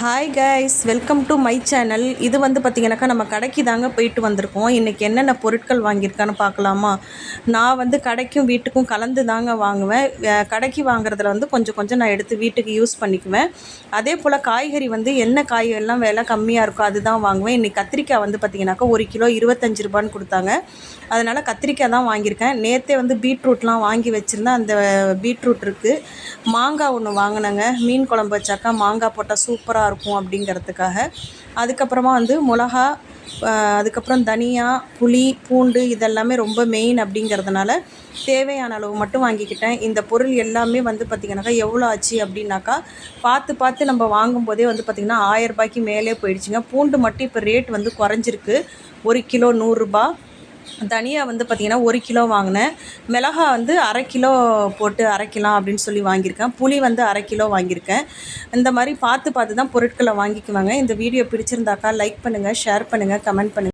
Hi guys welcome to my channel இது வந்து பார்த்திங்கனாக்கா நம்ம கடைக்கு தாங்க போயிட்டு வந்திருக்கோம். இன்றைக்கி என்னென்ன பொருட்கள் வாங்கியிருக்கான்னு பார்க்கலாமா? நான் வந்து கடைக்கும் வீட்டுக்கும் கலந்து தாங்க வாங்குவேன். கடைக்கு வாங்குறதுல வந்து கொஞ்சம் கொஞ்சம் நான் எடுத்து வீட்டுக்கு யூஸ் பண்ணிக்குவேன். அதே போல் காய்கறி வந்து என்ன காய் எல்லாம் விலை கம்மியாக இருக்கோ அதுதான் வாங்குவேன். இன்றைக்கி கத்திரிக்காய் வந்து பார்த்திங்கனாக்கா ஒரு கிலோ இருபத்தஞ்சி ரூபான்னு கொடுத்தாங்க. அதனால் கத்திரிக்காய் தான் வாங்கியிருக்கேன். நேற்றே வந்து பீட்ரூட்லாம் வாங்கி வச்சுருந்தேன். அந்த பீட்ரூட் இருக்குது மாங்காய் ஒன்று வாங்கினேங்க. மீன் குழம்பு வச்சாக்கா மாங்காய் போட்டால் சூப்பராக இருக்கும் அப்படிங்கிறதுக்காக. அதுக்கப்புறமா வந்து மிளகா அதுக்கப்புறம் தனியா புளி பூண்டு இதெல்லாமே ரொம்ப மெயின் அப்படிங்கிறதுனால தேவையான அளவு மட்டும் வாங்கிக்கிட்டேன். இந்த பொருள் எல்லாமே வந்து பார்த்திங்கனாக்கா எவ்வளோ ஆச்சு அப்படின்னாக்கா பார்த்து பார்த்து நம்ம வாங்கும்போதே வந்து பார்த்திங்கன்னா ஆயிரம் ரூபாய்க்கு மேலே போயிடுச்சுங்க. பூண்டு மட்டும் இப்போ ரேட் வந்து குறைஞ்சிருக்கு. ஒரு கிலோ நூறுரூபா தனியாக வந்து பார்த்திங்கன்னா ஒரு கிலோ வாங்கினேன். மிளகா வந்து அரை கிலோ போட்டு அரைக்கலாம் அப்படின்னு சொல்லி வாங்கியிருக்கேன். புளி வந்து அரை கிலோ வாங்கியிருக்கேன். இந்த மாதிரி பார்த்து பார்த்து தான் பொருட்களை வாங்கிக்குவாங்க. இந்த வீடியோ பிடிச்சிருந்தாக்கா லைக் பண்ணுங்கள் ஷேர் பண்ணுங்கள் கமெண்ட் பண்ணுங்கள்